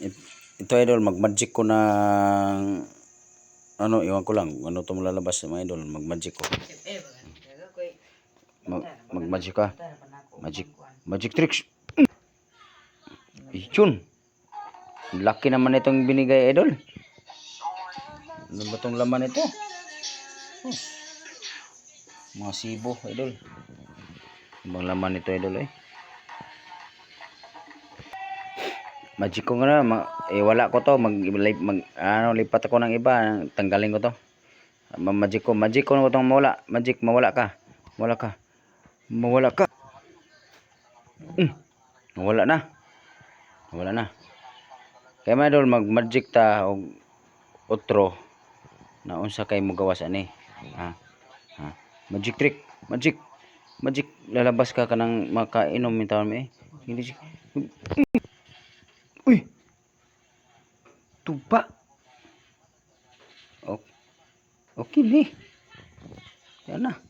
It- Ito idol, mag-magic ko ng ano, iwan ko lang, ano to lalabas mga idol, mag-magic ko. Mag, mag-magic ka. Magic. Magic tricks. Iyon. Laki naman itong binigay idol. Ano ba itong laman ito? Oh. Mga sibo idol. Ibang laman ito idol eh. Magic ko na, ma- eh, wala ko to, mag, mag, ano, lipat ako ng iba, tanggalin ko to. Ma- Magic ko, magic ko na itong mawala, magic, mawala ka, mawala ka, mawala ka. Mm. Wala na. Wala na. Kaya mga idol, mag-magic ta og otro na unsa kay mo gawas ani. Ha. Ha. Magic trick, magic. Magic lalabas ka kanang makainom mi taon mi. eh. Hindi. Tuba. Okay. Okay ni. Yan na.